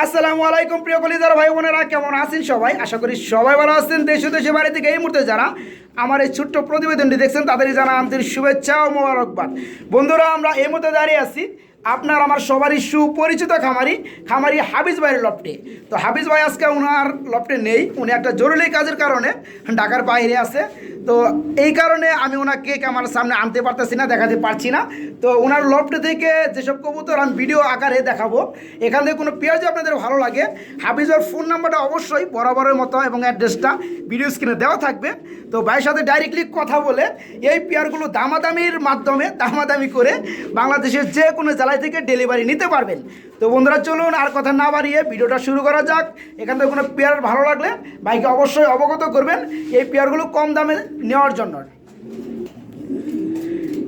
আসসালামু আলাইকুম প্রিয় কলিজার ভাই বোনেরা, কেমন আছেন সবাই? আশা করি সবাই ভালো আছেন। দেশ দেশে বাড়ি থেকে এই মুহূর্তে যারা আমার এই ছোট্ট প্রতিবেদনটি দেখছেন তাদেরই জানা আন্তরিক শুভেচ্ছা ও মোবারকবাদ। বন্ধুরা, আমরা এই মুহূর্তে দাঁড়িয়ে আছি আপনার, আমার সবারই সুপরিচিত খামারি খামারি হাবিজ ভাইয়ের লফটে। তো হাবিজ ভাই আজকে ওনার লফটে নেই, উনি একটা জরুরি কাজের কারণে ঢাকার বাইরে আছে। তো এই কারণে আমি ওনাকে আমার সামনে আনতে পারতেছি না, দেখাতে পারছি না। তো ওনার লফটে থেকে যেসব কবুতর আমি ভিডিও আকারে দেখাবো, এখান থেকে কোনো পেঁয়াজ আপনাদের ভালো লাগে। হাফিজর ফোন নাম্বারটা অবশ্যই বরাবরের মতো এবং অ্যাড্রেসটা ভিডিও স্ক্রিনে দেওয়া থাকবে। তো ভাইয়ের সাথে ডাইরেক্টলি কথা বলে এই পেয়ারগুলো দামাদামির মাধ্যমে, দামাদামি করে বাংলাদেশের যে কোনো জেলায় থেকে ডেলিভারি নিতে পারবেন। তো বন্ধুরা, চলুন আর কথা না বাড়িয়ে ভিডিওটা শুরু করা যাক। এখান থেকে কোনো পেয়ার ভালো লাগলে ভাইকে অবশ্যই অবগত করবেন। এই পেয়ারগুলো কম দামে নেওয়ার জন্য।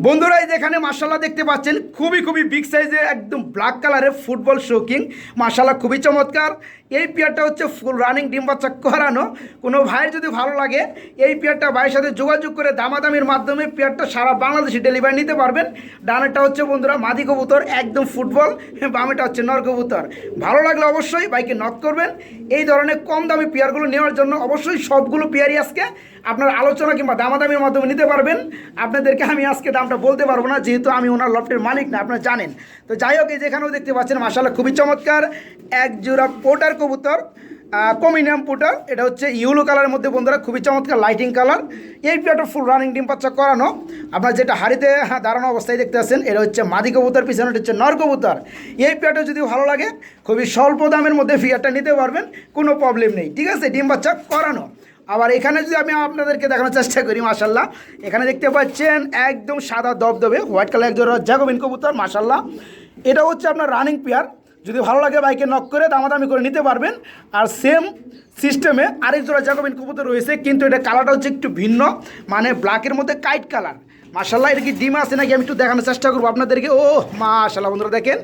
বন্ধুরা, এই যেখানে মার্শাল্লাহ দেখতে পাচ্ছেন, খুবই খুবই বিগ সাইজের একদম ব্ল্যাক কালারের ফুটবল শোকিং মার্শাল্লাহ খুবই চমৎকার। এই পেয়ারটা হচ্ছে ফুল রানিং ডিম বাচ্চা করানো। কোনো ভাইয়ের যদি ভালো লাগে, এই পেয়ারটা ভাইয়ের সাথে যোগাযোগ করে দামাদামির মাধ্যমে পেয়ারটা সারা বাংলাদেশে ডেলিভারি নিতে পারবেন। ডানেরটা হচ্ছে, বন্ধুরা, মাদি কবুতর, একদম ফুটবল বামেটা হচ্ছে নর কবুতর। ভালো লাগলে অবশ্যই বাইকে নক করবেন। এই ধরনের কম দামি পেয়ারগুলো নেওয়ার জন্য অবশ্যই সবগুলো পেয়ারই আজকে আপনার আলোচনা কিংবা দামাদামির মাধ্যমে নিতে পারবেন। আপনাদেরকে আমি আজকে দামটা বলতে পারব না, যেহেতু আমি ওনার লফটের মালিক না, আপনারা জানেন। তো যাই হোক, এই যেখানেও দেখতে পাচ্ছেন মাসাল্লাহ খুবই চমৎকার, এক জোড়া পোটার কবুতর কমিনিয়াম পোটার, এটা হচ্ছে ইউলো কালারের মধ্যে বন্ধুরা, খুবই চমৎকার লাইটিং কালার এই প্লেটটা ফুল রানিং ডিম পাচ্চা করানো। আপনার যেটা হাড়িতে হ্যাঁ দাঁড়ানো অবস্থায় দেখতে পাচ্ছেন, এটা হচ্ছে মাদি কবুতর, পিছনে হচ্ছে নর কবুতর। এই প্লেটটা যদি ভালো লাগে, খুবই স্বল্প দামের মধ্যে ফিয়ারটা নিতে পারবেন, কোনো প্রবলেম নেই, ঠিক আছে? ডিম বাচ্চা করানো। আবার এখানে যদি আমি আপনাদেরকে দেখানোর চেষ্টা করি মাসাল্লাহ এখানে দেখতে পাচ্ছেন একদম সাদা দবদবে, হোয়াইট কালার একজন জাগোবিন কবুতর মাসাল্লাহ এটা হচ্ছে আপনার রানিং পেয়ার যদি ভালো লাগে বাইকে নক করে দামাদামি করে নিতে পারবেন। আর সেম সিস্টেমে আরেক জোড়া জাগোবিন কবুতর রয়েছে, কিন্তু এটা কালারটা হচ্ছে একটু ভিন্ন মানে ব্ল্যাকের মধ্যে কাইট কালার মার্শাল্লাহ এটা কি ডিমে আছে নাকি? আমি একটু দেখানোর চেষ্টা করব আপনাদেরকে। ও মাশাল্লাহ বন্ধুরা দেখেন,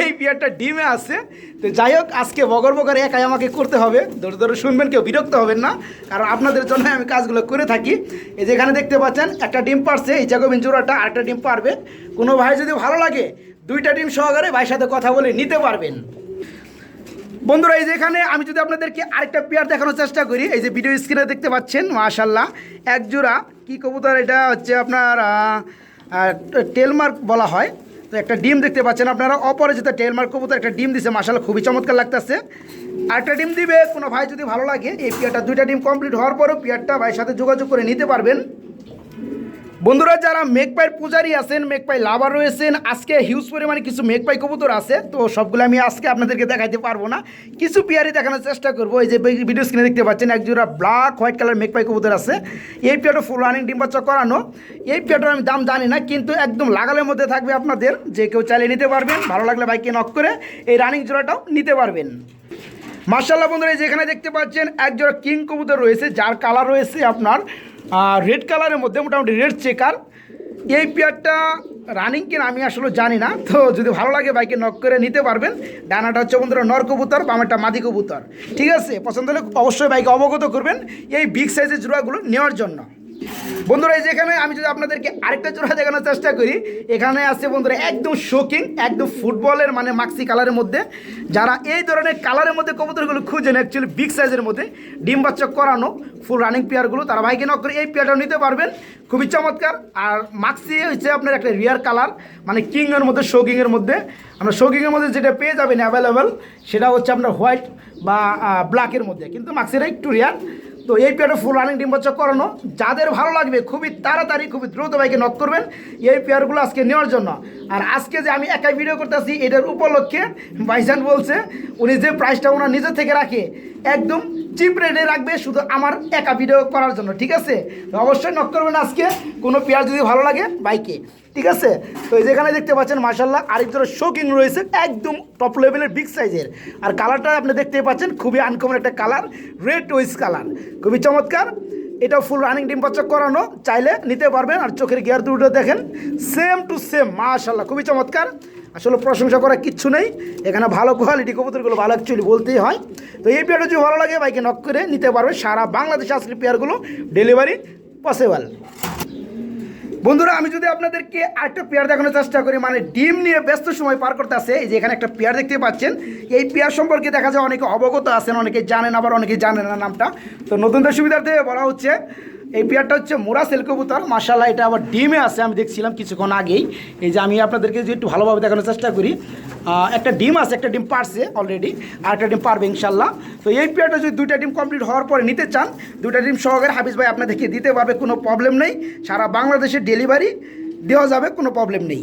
এই বিয়ারটা ডিমে আছে। তো যাই হোক, আজকে বগর বগর একাই আমাকে করতে হবে। ধরে ধরে শুনবেন, কেউ বিরক্ত হবেন না। কারণ আপনাদের জন্য আমি কাজগুলো করে থাকি। এই যেখানে দেখতে পাচ্ছেন, একটা ডিম পারছে, এই জাগোবিন জোড়াটা আরেকটা ডিম পারবে। কোনো ভাই যদি ভালো লাগে, দুইটা ডিম সহকারে ভাইয়ের সাথে কথা বলে নিতে পারবেন। বন্ধুরা, এই যেখানে আমি যদি আপনাদেরকে আরেকটা পেয়ার দেখানোর চেষ্টা করি, এই যে ভিডিও স্ক্রিনে দেখতে পাচ্ছেন মাশাল্লাহ এক জোড়া কী কবুতর, এটা হচ্ছে আপনার টেলমার্ক বলা হয়। তো একটা ডিম দেখতে পাচ্ছেন আপনারা অপরাজিত টেলমার্ক কবুতর, একটা ডিম দিছে মাশাল্লাহ খুবই চমৎকার লাগতেছে। আরেকটা ডিম দিবে, কোনো ভাই যদি ভালো লাগে, এই পেয়ারটা দুইটা ডিম কমপ্লিট হওয়ার পরেও পেয়ারটা ভাইয়ের সাথে যোগাযোগ করে নিতে পারবেন। বন্ধুরা, যারা মেঘপাই পূজারি আছেন, মেঘপাই লাভার রয়েছেন, আজকে হিউজ পরিমাণে কিছু মেঘপাই কবুতর আছে, তো সবগুলো আমি আজকে আপনাদেরকে দেখাইতে পারব না। কিছু পিয়ারি দেখানোর চেষ্টা করব, এই যে ভিডিও স্ক্রিনে দেখতে পাচ্ছেন এক জোড়া ব্ল্যাক হোয়াইট কালার মেঘপাই কবুতর আছে। এই পেয়ারটা ফুল রানিং ডিম বাচ্চা করানো। এই পেয়ারটার আমি দাম জানি না, কিন্তু একদম লাগালের মধ্যে থাকবে আপনাদের। যে কেউ চালিয়ে নিতে পারবেন, ভালো লাগলে বাইকে নক করে এই রানিং জোড়াটাও নিতে পারবেন। মার্শাল্লাহ বন্ধুরা যেখানে দেখতে পাচ্ছেন, একজোড়া কিং কবুতর রয়েছে, যার কালার রয়েছে আপনার রেড কালারের মধ্যে মোটামুটি রেড চেকার এই পেয়ারটা রানিং কিনা আমি আসলে জানি না, তো যদি ভালো লাগে বাইকে নক করে নিতে পারবেন। ডানাটা হচ্ছে বন্ধুরা নর কবুতর, বামেরটা মাদি কবুতর। ঠিক আছে? পছন্দ হলে অবশ্যই বাইকে অবগত করবেন এই বিগ সাইজের জোড়াগুলো নেওয়ার জন্য। বন্ধুরা, এই যেখানে আমি যদি আপনাদেরকে আরেকটা জোড়া দেখানোর চেষ্টা করি, এখানে আছে বন্ধুরা একদম শোকিং একদম ফুটবলের মানে মাক্সি কালারের মধ্যে। যারা এই ধরনের কালারের মধ্যে কবুতরগুলো খুঁজেন অ্যাকচুয়ালি বিগ সাইজের মধ্যে, ডিম বাচ্চা করানো ফুল রানিং পেয়ারগুলো তারা ভাইকে নক করে এই পেয়ারটাও নিতে পারবেন। খুবই চমৎকার। আর মাক্সি হচ্ছে আপনার একটা রিয়ার কালার মানে কিংয়ের মধ্যে শোকিংয়ের মধ্যে। আমরা শোকিংয়ের মধ্যে যেটা পেয়ে যাবেন অ্যাভেলেবেল সেটা হচ্ছে আপনার হোয়াইট বা ব্ল্যাকের মধ্যে। কিন্তু মাক্সিটা একটু রিয়ার তো এই পেয়ারটা ফুল রানিং ডিম বাচ্চা করানো। যাদের ভালো লাগবে খুবই তাড়াতাড়ি, খুবই দ্রুত বাইকে নক করবেন এই পেয়ারগুলো আজকে নেওয়ার জন্য। আর আজকে যে আমি একাই ভিডিও করতেছি, এটার উপলক্ষে ভাইজান বলছে, উনি যে প্রাইসটা ওনার নিজের থেকে রাখে, একদম চিপ রেটে রাখবে শুধু আমার একা ভিডিও করার জন্য, ঠিক আছে? অবশ্যই নক করবেন আজকে। কোনো পেয়ার যদি ভালো লাগে বাইকে ঠিক আছে? তো এই যেখানে দেখতে পাচ্ছেন মার্শাল্লাহ আরেক ধরনের শোকিং রয়েছে, একদম টপ লেভেলের বিগ সাইজের আর কালারটা আপনি দেখতেই পাচ্ছেন, খুবই আনকমন একটা কালার রেড ওয়েস কালার খুবই চমৎকার। এটা ফুল রানিং ডিম বাচ্চা করানো, চাইলে নিতে পারবেন। আর চোখের গিয়ার দুটো দেখেন সেম টু সেম মাশাল্লাহ খুবই চমৎকার। আসলে প্রশংসা করার কিচ্ছু নেই। এখানে ভালো কোয়ালিটি কবুতরগুলো ভালো অ্যাকচুয়ালি বলতেই হয়। তো এই পেয়ারটা যদি ভালো লাগে বাইকে নক করে নিতে পারবে সারা বাংলাদেশে আসলে পেয়ারগুলো ডেলিভারি পসিবল বন্ধুরা, আমি যদি আপনাদেরকে আরেকটা পেয়ার দেখানোর চেষ্টা করি মানে ডিম নিয়ে ব্যস্ত সময় পার করতে আছে, এই যে এখানে একটা পেয়ার দেখতে পাচ্ছেন, এই পেয়ার সম্পর্কে দেখা যায় অনেকে অবগত আছেন, অনেকে জানেন, আবার অনেকে জানেন না নামটা। তো নতুনদের সুবিধার্থে বলা হচ্ছে এই পেয়ারটা হচ্ছে মোরা সেল কবুতর। মাসাল্লাহ এটা আবার ডিমে আছে, আমি দেখছিলাম কিছুক্ষণ আগেই। এই যে আমি আপনাদেরকে যদি একটু ভালোভাবে দেখানোর চেষ্টা করি একটা ডিম আছে, একটা ডিম পারছে অলরেডি আর একটা ডিম পারবে ইনশাল্লাহ তো এই পেয়ারটা যদি দুইটা ডিম কমপ্লিট হওয়ার পরে নিতে চান, দুইটা ডিম সহকারে হাফিজ ভাই আপনাদেরকে দিতে পারবে, কোনো প্রবলেম নেই। সারা বাংলাদেশে ডেলিভারি দেওয়া যাবে, কোনো প্রবলেম নেই।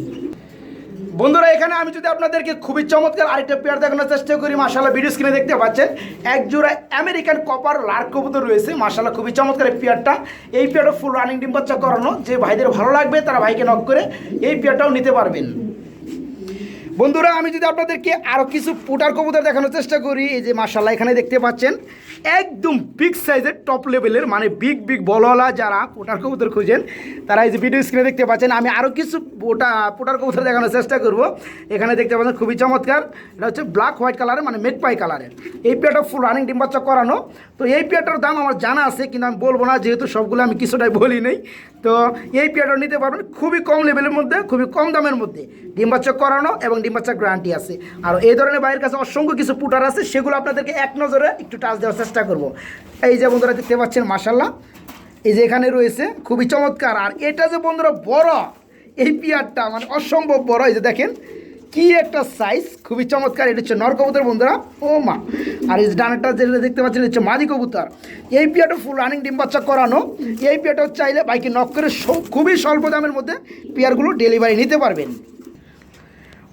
বন্ধুরা, এখানে আমি যদি আপনাদেরকে খুবই চমৎকার আরেকটা পেয়ার দেখানোর চেষ্টা করি মাসাল্লাহ ভিডিও স্ক্রিনে দেখতে পাচ্ছেন এক জোড়া আমেরিকান কপার লার কবুতর রয়েছে মাসাল্লাহ খুবই চমৎকার এই পেয়ারটা এই পেয়ারটা ফুল রানিং ডিম করানো, যে ভাইদের ভালো লাগবে, তারা ভাইকে নক করে এই পেয়ারটাও নিতে পারবেন। বন্ধুরা, আমি যদি আপনাদেরকে আরও কিছু পুটার কবুতর দেখানোর চেষ্টা করি, এই যে মার্শাল্লাহ এখানে দেখতে পাচ্ছেন, একদম বিগ সাইজের টপ লেভেলের মানে বিগ বিগ বলওয়ালা যারা পুটার কবুতর খুঁজেন, তারা এই যে ভিডিও স্ক্রিনে দেখতে পাচ্ছেন। আমি আরও কিছু পোটা পুটার কবুতর দেখানোর চেষ্টা করব। এখানে দেখতে পাচ্ছেন, খুবই চমৎকার। এটা হচ্ছে ব্ল্যাক হোয়াইট কালারের মানে মেকপাই কালারের এই পেয়ারটা ফুল রানিং ডিম বাচ্চা করানো। তো এই পেয়ারটার দাম আমার জানা আছে, কিন্তু আমি বলব না, যেহেতু সবগুলো আমি কিছুটাই বলি নেই। তো এই পেয়ারটা নিতে পারবেন খুবই কম লেভেলের মধ্যে, খুবই কম দামের মধ্যে। ডিম বাচ্চা করানো এবং ডিম বাচ্চা গ্যারান্টি আছে। আর এই ধরনের বাইরের কাছে অসংখ্য কিছু পুটার আছে, সেগুলো আপনাদেরকে এক নজরে একটু টাচ দেওয়ার চেষ্টা করব। এই যে বন্ধুরা দেখতে পাচ্ছেন মাসাল্লাহ এই যে এখানে রয়েছে, খুবই চমৎকার। আর এটা যে বন্ধুরা বড়, এই পিয়ারটা মানে অসম্ভব বড়, এই যে দেখেন। কি একটা সাইজ খুবই চমৎকার, এটা হচ্ছে নর কবুতর বন্ধুরা। ও মা। আর এই ডানটা যেটা দেখতে পাচ্ছেন হচ্ছে মাদি কবুতর। এই পিয়াটা ফুল রানিং ডিম বাচ্চা করানো। এই পিয়াটা চাইলে বাইকে নক করে খুবই স্বল্প দামের মধ্যে পিয়ারগুলো ডেলিভারি নিতে পারবেন।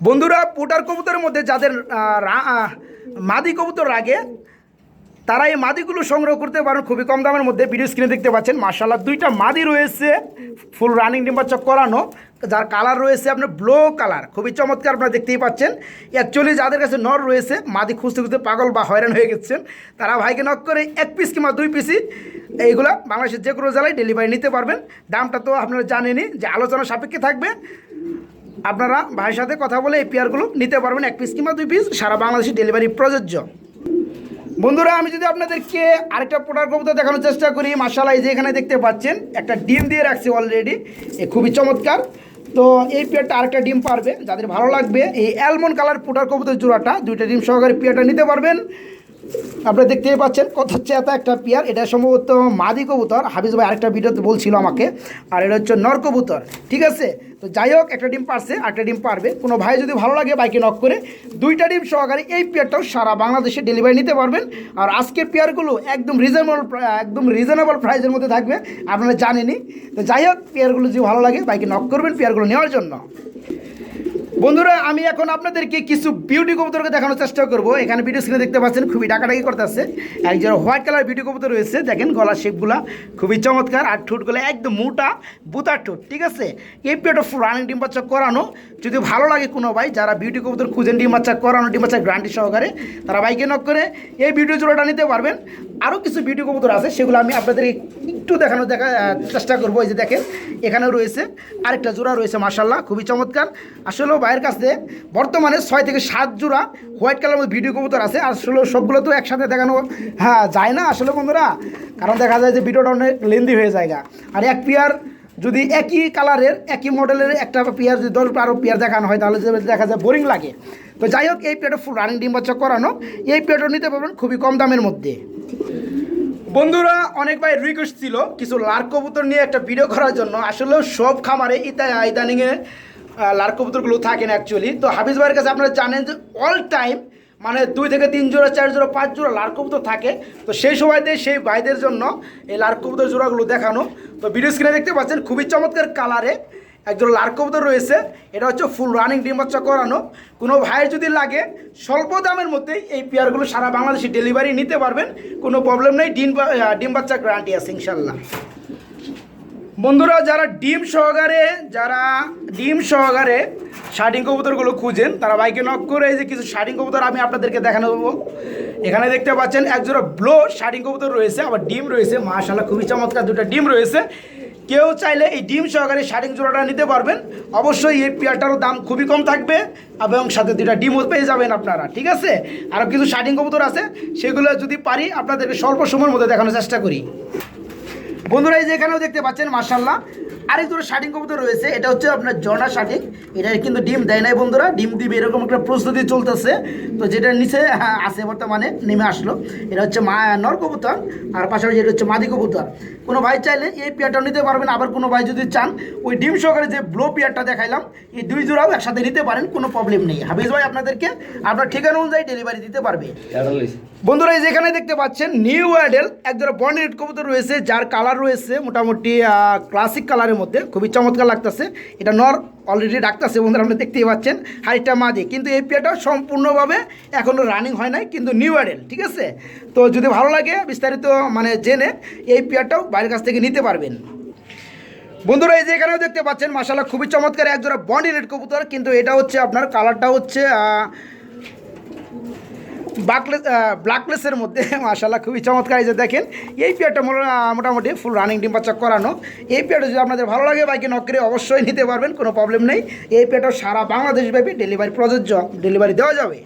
বন্ধুরা, পোটার কবুতরের মধ্যে যাদের মাদি কবুতর রাগে তারা এই মাদিগুলো সংগ্রহ করতে পারেন খুবই কম দামের মধ্যে। ভিডিও স্ক্রিনে দেখতে পাচ্ছেন মার্শাল্লাহ দুইটা মাদি রয়েছে ফুল রানিং ডিম বাচ্চা করানো, যার কালার রয়েছে আপনার ব্লো কালার খুবই চমৎকার আপনারা দেখতেই পাচ্ছেন। অ্যাকচুয়ালি যাদের কাছে নর রয়েছে, মাদি খুঁজতে খুঁজতে পাগল বা হয়রান হয়ে গেছেন, তারা ভাইকে নক করে এক পিস কিংবা দুই পিসই এইগুলা বাংলাদেশের যে কোনো জেলায় ডেলিভারি নিতে পারবেন। দামটা তো আপনারা জানেনই, যে আলোচনা সাপেক্ষে থাকবে। আপনারা ভাইয়ের সাথে কথা বলে এই পেয়ারগুলো নিতে পারবেন, এক পিস কিংবা দুই পিস সারা বাংলাদেশে ডেলিভারি প্রযোজ্য। বন্ধুরা, আমি যদি আপনাদেরকে আরেকটা প্রোডাক্ট কবুতর দেখানোর চেষ্টা করি মাসালা যে এখানে দেখতে পাচ্ছেন, একটা ডিম দিয়ে রাখছি অলরেডি এ খুবই চমৎকার। তো এই পেয়ারটা আরেকটা ডিম পারবে, যাদের ভালো লাগবে, এই অ্যালমন্ড কালার পোটার কবুতর জোড়াটা, দুইটা ডিম সহকারে পেয়ারটা নিতে পারবেন। আপনারা দেখতেই পাচ্ছেন কত হচ্ছে এত একটা পেয়ার, এটা সম্ভবত মাদি কবুতর। হাফিজ ভাই আরেকটা ভিডিওতে বলছিল আমাকে, আর এটা হচ্ছে নর কবুতর, ঠিক আছে? তো যাই হোক, একটা ডিম পারছে একটা ডিম পারবে। কোনো ভাই যদি ভালো লাগে বাইকে নক করে, দুইটা ডিম সহকারে এই পেয়ারটাও সারা বাংলাদেশে ডেলিভারি নিতে পারবেন। আর আজকের পেয়ারগুলো একদম রিজনেবল একদম রিজনেবল প্রাইসের মধ্যে থাকবে, আপনারা জানেনই। তো যাই হোক, পেয়ারগুলো যদি ভালো লাগে বাইকে নক করবেন, পেয়ারগুলো নেওয়ার জন্য। বন্ধুরা, আমি এখন আপনাদেরকে কিছু বিউটি কবুতরকে দেখানোর চেষ্টা করব। এখানে ভিডিও স্ক্রিনে দেখতে পাচ্ছেন, খুবই ডাকাডাকি করতেছে। একজন হোয়াইট কালার বিউটি কবুতর রয়েছে। দেখেন, গলার শেপগুলা খুবই চমৎকার আর ঠোঁটগুলো একদম মোটা, বুতার ঠোঁট, ঠিক আছে? এই পেট অফ রানিং ডিম বাচ্চা করানো, যদি ভালো লাগে কোনো ভাই, যারা বিউটি কবুতর খুঁজেন, ডিম বাচ্চা করানো, ডিম বাচ্চা গ্রান্টি সহকারে, তারা বাইকে নক করে এই ভিডিও জোড়াটা নিতে পারবেন। আরও কিছু বিউটি কবুতর আছে, সেগুলো আমি আপনাদের একটু দেখানো দেখা চেষ্টা করব। এই যে দেখেন, এখানেও রয়েছে, আরেকটা জোড়া রয়েছে মার্শাল্লাহ খুবই চমৎকার। আসলেও ভাইয়ের কাছে বর্তমানে ছয় থেকে সাত জোড়া হোয়াইট কালার মধ্যে ভিডিও কবুতর আছে আসলে সবগুলো তো একসাথে দেখানো হ্যাঁ যায় না আসলে বন্ধুরা। কারণ দেখা যায় যে ভিডিওটা অনেক লেন্দি হয়ে যায়। আর এক পেয়ার যদি একই কালারের, একই মডেলের একটা পেয়ার, যদি দশ বারো পেয়ার দেখানো হয়, তাহলে দেখা যায় বোরিং লাগে। তো যাই হোক, এই পেয়ারটা ফুল রানিং ডিম বাচ্চা করানো। এই পেয়ারটা নিতে পারবেন খুবই কম দামের মধ্যে। বন্ধুরা, অনেক ভাই রিকোয়েস্ট ছিল কিছু লার কবুতর নিয়ে একটা ভিডিও করার জন্য। আসলে সব খামারে ইতা, ইদানিংয়ে লার কবুতরগুলো থাকেন অ্যাকচুয়ালি তো হাফিজ ভাইয়ের কাছে আপনারা জানেন যে অল টাইম মানে দুই থেকে তিন জোড়া, চার জোড়া, পাঁচ জোড়া লার থাকে। তো সেই সময়তে সেই ভাইদের জন্য এই লার জোড়াগুলো দেখানো। তো ভিডিও স্ক্রিনে দেখতে পাচ্ছেন, খুবই চমৎকার কালারে একজন লার রয়েছে। এটা হচ্ছে ফুল রানিং ডিম বাচ্চা করানো। কোনো ভাইয়ের যদি লাগে, স্বল্প দামের মধ্যেই এই পেয়ারগুলো সারা বাংলাদেশে ডেলিভারি নিতে পারবেন। কোনো প্রবলেম নেই, ডিম ডিম বাচ্চা গ্যারান্টি আছে, ইনশাল্লাহ। বন্ধুরা, যারা ডিম সহকারে, যারা ডিম সহকারে শার্টিং কবুতরগুলো খুঁজেন, তারা বাইকে নক করে এই যে কিছু শার্টিং কবুতর আমি আপনাদেরকে দেখানো দেবো। এখানে দেখতে পাচ্ছেন একজোড়া ব্লো শার্টিং কবুতর রয়েছে, আবার ডিম রয়েছে মাশাল্লাহ খুবই চমৎকার দুটো ডিম রয়েছে। কেউ চাইলে এই ডিম সহকারে শার্টিং জোড়াটা নিতে পারবেন। অবশ্যই এই পেয়ারটারও দাম খুবই কম থাকবে, এবং সাথে দুটা ডিমও পেয়ে যাবেন আপনারা, ঠিক আছে? আরও কিছু শার্টিং কবুতর আছে, সেগুলো যদি পারি আপনাদেরকে স্বল্প সময়ের মধ্যে দেখানোর চেষ্টা করি। বন্ধুরা এই যে এখানেও দেখতে পাচ্ছেন মার্শাল্লাহ আরেক দুটো শার্টিং কবুতর রয়েছে এটা হচ্ছে আপনার জনা শার্টিং। এটা কিন্তু ডিম দেয় নাই বন্ধুরা ডিম দিবে এরকম একটা প্রস্তুতি চলতেছে। তো যেটা নিচে হ্যাঁ, আছে বর্তমানে নেমে আসলো। এটা হচ্ছে মা নর কবুতর আর পাশাপাশি এটা হচ্ছে মাদি কবুতর। কোনো ভাই চাইলে এই পেয়ারটাও নিতে পারবেন আবার কোনো ভাই যদি চান ওই ডিম সহকারে যে ব্লো পেয়ারটা দেখাইলাম এই দুই জোড়াও একসাথে নিতে পারেন কোনো প্রবলেম নেই। হাফিজ ভাই আপনাদেরকে আপনার ঠিকানা অনুযায়ী ডেলিভারি দিতে পারবে। বন্ধুরা, এই যেখানে দেখতে পাচ্ছেন নিউ অ্যাডেল একজোড়া বন্ডেড কবুতর রয়েছে, যার কালার রয়েছে মোটামুটি ক্লাসিক কালারের মধ্যে, খুবই চমৎকার লাগতেছে। এটা নর অলরেডি ডাকতেছে বন্ধুরা আপনি দেখতেই পাচ্ছেন হাইটা মাদি কিন্তু এই পেয়ারটা সম্পূর্ণভাবে এখনও রানিং হয় নাই, কিন্তু নিউ অ্যাডেল ঠিক আছে? তো যদি ভালো লাগে, বিস্তারিত মানে জেনে এই পেয়ারটাও বাইরের কাছ থেকে নিতে পারবেন। বন্ধুরা, এই যে এখানেও দেখতে পাচ্ছেন মাসাল্লাহ খুবই চমৎকার একজোড়া বন্ডি রেড কবুতর, কিন্তু এটা হচ্ছে আপনার কালারটা হচ্ছে আহ, বাকলেস ব্ল্যাকলেসের মধ্যে মাশাল্লাহ খুবই চমৎকার যে দেখেন। এই পেয়ারটা মোটা- মোটামুটি ফুল রানিং ডিম বাচ্চা করানো। এই পেয়ারটা যদি আপনাদের ভালো লাগে বাইকে নক করে অবশ্যই নিতে পারবেন কোনো প্রবলেম নেই। এই পেয়ারটা সারা বাংলাদেশ ব্যাপী ডেলিভারি প্রযোজ্য ডেলিভারি দেওয়া যাবে।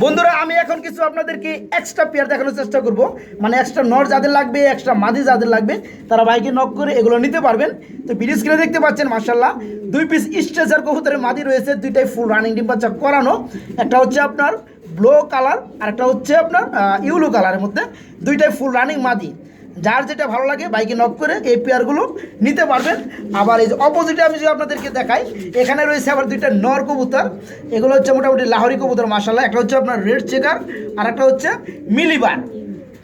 বন্ধুরা আমি এখন কিছু আপনাদেরকে এক্সট্রা পেয়ার দেখানোর চেষ্টা করব। মানে এক্সট্রা নর যাদের লাগবে এক্সট্রা মাদি যাদের লাগবে তারা বাইকে নক করে এগুলো নিতে পারবেন। তো ভিডিও স্ক্রিনে দেখতে পাচ্ছেন মার্শাল্লাহ দুই পিস স্ট্রেচার কবুতরের মাদি রয়েছে দুইটাই ফুল রানিং ডিম বাচ্চা করানো। একটা হচ্ছে আপনার ব্লো কালার, আর একটা হচ্ছে আপনার ইউলো কালারের মধ্যে। দুইটাই ফুল রানিং মাদি। যার যেটা ভালো লাগে, বাইকে নক করে এই পেয়ারগুলো নিতে পারবেন। আবার এই যে অপোজিটে আমি যদি আপনাদেরকে দেখাই, এখানে রয়েছে আবার দুইটা নর কবুতর। এগুলো হচ্ছে মোটামুটি লাহরি কবুতর মাসাল্লাহ একটা হচ্ছে আপনার রেড চেকার আর একটা হচ্ছে মিলিবার।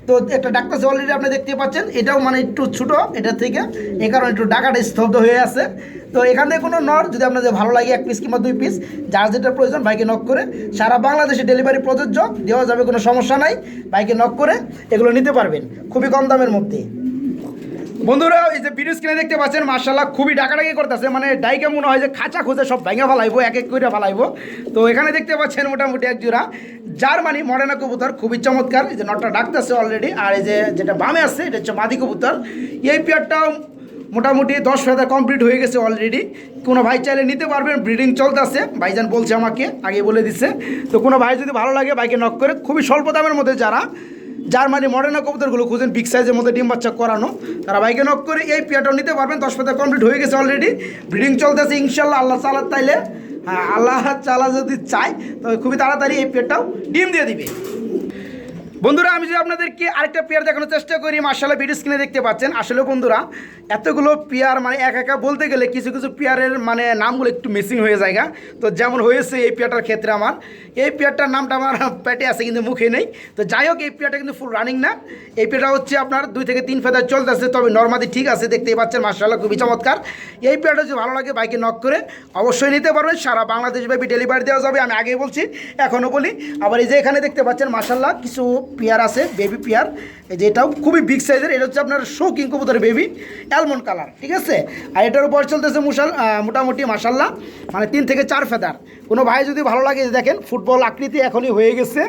তো একটা ডাক্তার অলরেডি আপনি দেখতে পাচ্ছেন, এটাও মানে একটু ছোটো এটা থেকে এই কারণে একটু ডাকাটা স্তব্ধ হয়ে আছে। তো এখান থেকে কোনো নর যদি আপনাদের ভালো লাগে, এক পিস কিংবা দুই পিস যার যেটা প্রয়োজন বাইকে নক করে, সারা বাংলাদেশে ডেলিভারি প্রযোজ্য, দেওয়া যাবে কোনো সমস্যা নাই, বাইকে নক করে এগুলো নিতে পারবেন, খুবই কম দামের মধ্যে। বন্ধুরা, এই যে ভিডিও স্ক্রিনে দেখতে পাচ্ছেন মার্শাল্লাহ খুবই ডাকাডাকি করতেছে। মানে ডাইকে মনে হয় যে খাঁচা খুঁজে সব ভেঙে ফেলাইবো, এক এক করে ফেলাইবো। তো এখানে দেখতে পাচ্ছেন মোটামুটি এক জোড়া জার্মানি মডার্না কবুতর, খুবই চমৎকার। এই যে নটটা ডাকতেছে অলরেডি আর এই যে যেটা বামে আছে, এটা হচ্ছে মাদি কবুতর। এই পেয়ারটাও মোটামুটি দশ ফেদার কমপ্লিট হয়ে গেছে অলরেডি কোনো ভাই চাইলে নিতে পারবেন ব্রিডিং চলতেছে। ভাইজান বলছে আমাকে, আগে বলে দিছে। তো কোনো ভাই যদি ভালো লাগে বাইকে নক করে, খুবই স্বল্প দামের মধ্যে যারা জার্মানি মডার্না কবুতরগুলো খুঁজেন বিগ সাইজের মধ্যে ডিম বাচ্চা করানো। তারা বাইকে নক করে এই পেয়ারটাও নিতে পারবেন, দশ পাতা কমপ্লিট হয়ে গেছে অলরেডি ব্রিডিং চলতেছে, ইনশাল্লাহ আল্লাহ চালা তাইলে। হ্যাঁ আল্লাহ চালা যদি চায়, তবে খুবই তাড়াতাড়ি এই পেয়ারটাও ডিম দিয়ে দিবে। বন্ধুরা, আমি যদি আপনাদেরকে আরেকটা পেয়ার দেখানোর চেষ্টা করি মার্শাল্লাহ ভিডিও স্ক্রিনে দেখতে পাচ্ছেন। আসলে বন্ধুরা, এতগুলো পেয়ার মানে এক একা বলতে গেলে কিছু কিছু পেয়ারের মানে নামগুলো একটু মিসিং হয়ে যায় তো যেমন হয়েছে এই পেয়ারটার ক্ষেত্রে আমার। এই পেয়ারটার নামটা আমার পেটে আছে কিন্তু মুখে নেই। তো যাই হোক, এই পেয়ারটা কিন্তু ফুল রানিং না। এই পেয়ারটা হচ্ছে আপনার দুই থেকে তিন ফেদার চলতেছে, তবে নর্মাদি ঠিক আছে, দেখতেই পাচ্ছেন মার্শাল্লাহ খুবই চমৎকার। এই পেয়ারটা যদি ভালো লাগে, বাইকে নক করে অবশ্যই নিতে পারবেন। সারা বাংলাদেশ ব্যাপী ডেলিভারি দেওয়া যাবে, আমি আগেই বলছি, এখনও বলি। আবার এই যে এখানে দেখতে পাচ্ছেন মার্শাল্লাহ কিছু পেয়ার আছে, বেবি পেয়ার, এই যে এটাও খুবই বিগ সাইজের এটা হচ্ছে আপনার শৌকিং কবুতর বেবি অ্যালমন্ড কালার ঠিক আছে? আর এটার উপর চলতেছে মুশাল মোটামুটি মাসাল্লাহ মানে তিন থেকে চার ফেদার কোনো ভাই যদি ভালো লাগে দেখেন, ফুটবল আকৃতি এখনই হয়ে গেছে।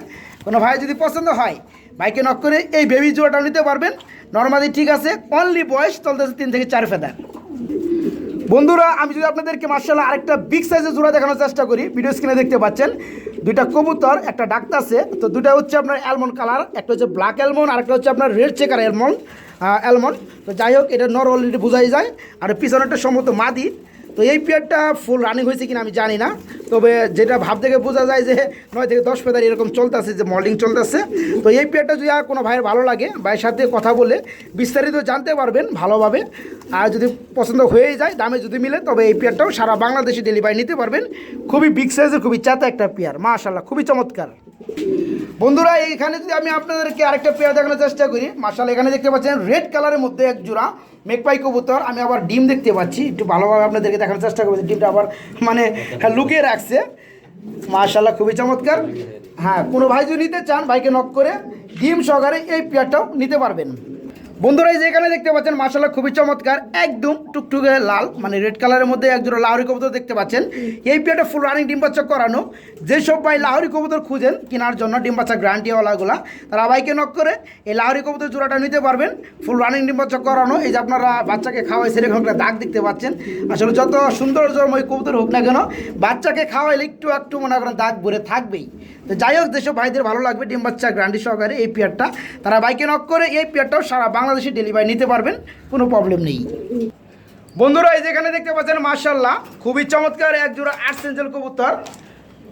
কোনো ভাই যদি পছন্দ হয়, ভাইকে নক করে এই বেবি জোড়াটাও নিতে পারবেন। নর্মালি ঠিক আছে অনলি বয়স চলতেছে তিন থেকে চার ফেদার বন্ধুরা, আমি যদি আপনাদেরকে মার্শাল্লাহ আরেকটা বিগ সাইজের জোড়া দেখানোর চেষ্টা করি ভিডিও স্ক্রিনে দেখতে পাচ্ছেন, দুইটা কবুতর, একটা ডাক্তার আছে, তো দুটা হচ্ছে আপনার অ্যালমন্ড কালার একটা হচ্ছে ব্ল্যাক অ্যালমন্ড আর একটা হচ্ছে আপনার রেড চেকার অ্যালমন্ড অ্যালমন্ড তো যাই হোক, এটা নর অলরেডি বোঝাই যায়, আর পিছনে একটা সম্ভবত মাদি তো এই পেয়ারটা ফুল রানিং হয়েছে কিনা আমি জানি না। তবে যেটা ভাব থেকে বোঝা যায় যে নয় থেকে দশ পেদার এরকম চলতেছে, যে মল্ডিং চলতেছে। তো এই পেয়ারটা যদি কোনো ভাইয়ের ভালো লাগে, ভাইয়ের সাথে কথা বলে বিস্তারিত জানতে পারবেন ভালোভাবে। আর যদি পছন্দ হয়েই যায়, দামে যদি মিলে, তবে এই পেয়ারটাও সারা বাংলাদেশে ডেলিভারি নিতে পারবেন। খুবই বিগ সাইজের খুবই চাতা একটা পেয়ার মাশাল্লাহ খুবই চমৎকার। বন্ধুরা, এইখানে যদি আমি আপনাদেরকে আরেকটা পেয়ার দেখানোর চেষ্টা করি মার্শাল এখানে দেখতে পাচ্ছেন রেড কালারের মধ্যে এক জোড়া মেকপাই কবুতর আমি আবার ডিম দেখতে পাচ্ছি একটু ভালোভাবে আপনাদেরকে দেখানোর চেষ্টা করছি ডিমটা আবার মানে হ্যাঁ, লুকিয়ে রাখছে। মার্শাল্লাহ খুবই চমৎকার। হ্যাঁ কোনো ভাই যদি নিতে চান ভাইকে নক করে ডিম সহকারে এই পেয়ারটাও নিতে পারবেন। বন্ধুরা, এই যে এখানে দেখতে পাচ্ছেন মাসাল্লাহ খুবই চমৎকার, একদম টুকটুকে লাল মানে রেড কালারের মধ্যে একজোড়া লাহরি কবুতর দেখতে পাচ্ছেন। এই পেয়ারটা ফুল রানিং ডিম বাচ্চা করানো। যেসব ভাই লাহরি কবুতর খুঁজেন, কেনার জন্য ডিম বাচ্চা গ্রান্টিওয়ালাগুলা, তারা বাইকে নক করে এই লাহরি কবুতর জোড়াটা নিতে পারবেন। ফুল রানিং ডিম বাচ্চা করানো। এই যে আপনারা বাচ্চাকে খাওয়াই সেরকম একটা দাগ দেখতে পাচ্ছেন। আসলে যত সুন্দর সৌন্দর্যময় কবুতর হোক না কেন, বাচ্চাকে খাওয়াইলে একটু একটু মনে করেন দাগ ভরে থাকবেই। তো যাই হোক, যেসব ভাইদের ভালো লাগবে, ডিম বাচ্চা গ্রান্ডি সহকারে এই পেয়ারটা, তারা বাইকে নক করে, এই পেয়ারটাও সারা বাংলাদেশে ডেলিভারি নিতে পারবেন, কোনো প্রবলেম নেই। বন্ধুরা, এই যেখানে দেখতে পাচ্ছেন মার্শাল্লাহ খুবই চমৎকার এক জোড়া আর্সেঞ্জেল কবুতর।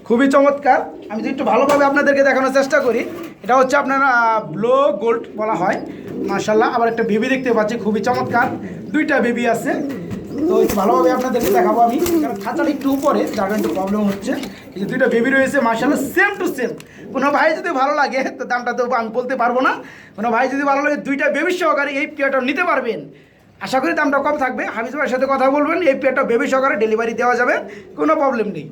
খুবই চমৎকার। আমি যদি একটু ভালোভাবে আপনাদেরকে দেখানোর চেষ্টা করি, এটা হচ্ছে আপনার ব্লো গোল্ড বলা হয়। মার্শাল্লাহ আবার একটা বেবি দেখতে পাচ্ছি, খুবই চমৎকার। দুইটা বেবি আছে। তো ভালোভাবে আপনাদেরকে দেখাবো আমি, কারণ খাঁচাটা একটু উপরে, যার একটু প্রবলেম হচ্ছে। এই দুইটা বেবি রয়েছে মার্শাল্লাহ সেম টু সেম কোনো ভাই যদি ভালো লাগে, তো দামটা তো আমি বলতে পারব না। কোনো ভাই যদি ভালো লাগে, দুইটা বেবি সহকারে এই পেয়ারটা নিতে পারবেন। আশা করি দামটা কম থাকবে। হামিজ ভাইয়ের সাথে কথা বলবেন, এই পেয়ারটা বেবি সহকারে ডেলিভারি দেওয়া যাবে। কোনো প্রবলেম নেই।